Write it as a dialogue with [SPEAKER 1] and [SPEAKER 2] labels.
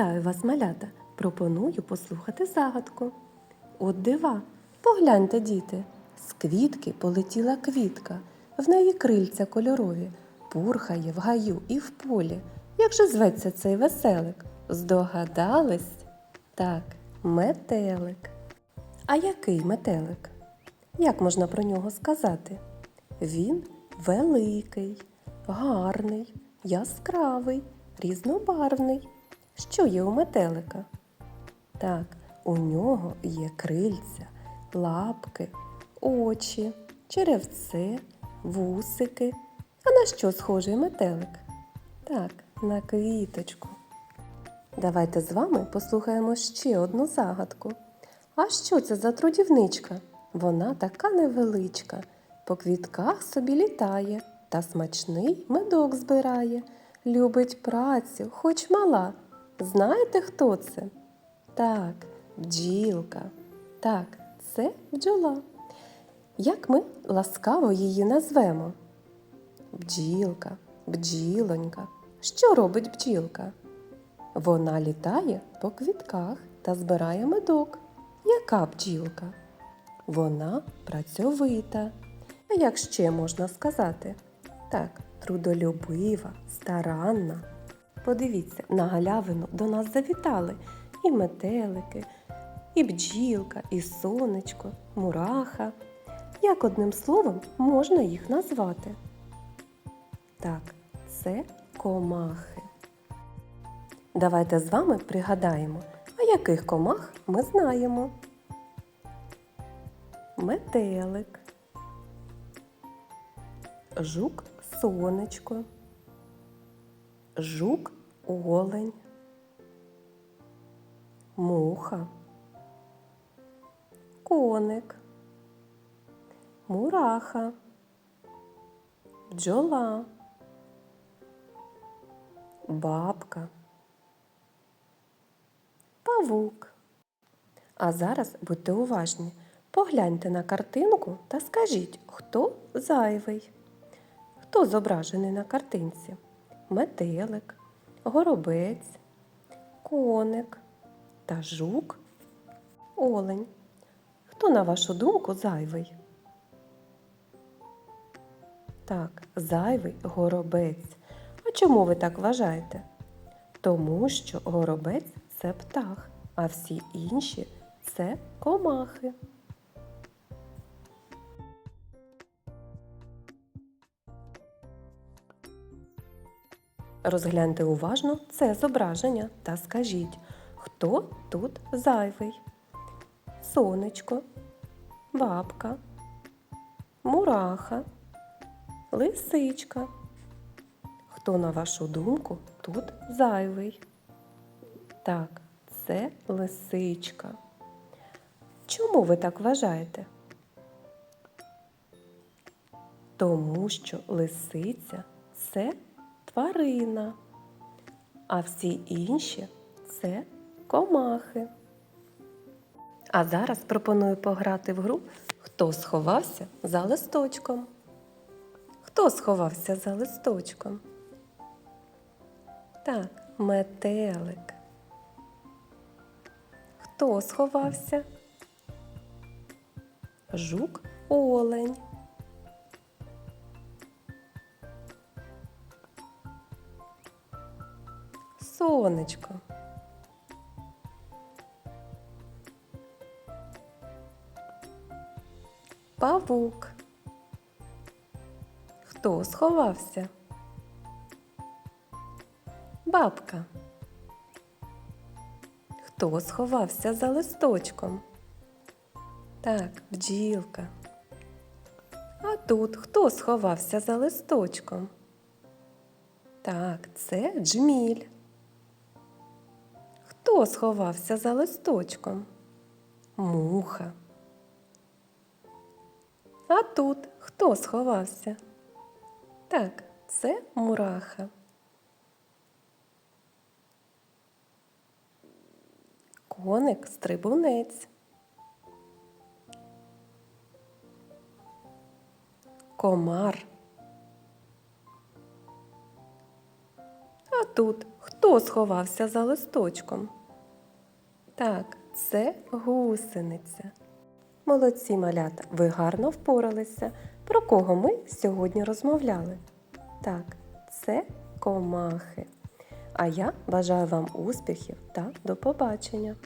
[SPEAKER 1] Вітаю вас, малята! Пропоную послухати загадку. От дива, погляньте, діти, з квітки полетіла квітка, в неї крильця кольорові, пурхає в гаю і в полі. Як же зветься цей веселик? Здогадались? Так, метелик. А який метелик? Як можна про нього сказати? Він великий, гарний, яскравий, різнобарвний. Що є у метелика? Так, у нього є крильця, лапки, очі, черевце, вусики. А на що схожий метелик? Так, на квіточку. Давайте з вами послухаємо ще одну загадку. А що це за трудівничка? Вона така невеличка, по квітках собі літає та смачний медок збирає. Любить працю, хоч мала. Знаєте, хто це? Так, бджілка. Так, це бджола. Як ми ласкаво її назвемо? Бджілка, бджілонька. Що робить бджілка? Вона літає по квітках та збирає медок. Яка бджілка? Вона працьовита. А як ще можна сказати? Так, трудолюбива, старанна. Подивіться, на галявину до нас завітали і метелики, і бджілка, і сонечко, мураха. Як одним словом можна їх назвати? Так, це комахи. Давайте з вами пригадаємо, а яких комах ми знаємо. Метелик, жук сонечко, жук олень, муха, коник, мураха, бджола, бабка, павук. А зараз будьте уважні. Погляньте на картинку та скажіть, хто зайвий. Хто зображений на картинці? Метелик, горобець, коник та жук, олень. Хто, на вашу думку, зайвий? Так, зайвий горобець. А чому ви так вважаєте? Тому що горобець це птах, а всі інші це комахи. Розгляньте уважно це зображення та скажіть, хто тут зайвий? Сонечко, бабка, мураха, лисичка. Хто, на вашу думку, тут зайвий? Так, це лисичка. Чому ви так вважаєте? Тому що лисиця це тварина, а всі інші це комахи. А зараз пропоную пограти в гру Хто сховався за листочком? Хто сховався за листочком? Так, метелик. Хто сховався? Жук олень. Сонечко. Павук. Хто сховався? Бабка. Хто сховався за листочком? Так, бджілка. А тут хто сховався за листочком? Так, це джміль. Хто сховався за листочком? Муха. А тут хто сховався? Так, це мураха. Коник стрибунець. Комар. А тут хто сховався за листочком? Так, це гусениця. Молодці малята, ви гарно впоралися. Про кого ми сьогодні розмовляли? Так, це комахи. А я бажаю вам успіхів та до побачення!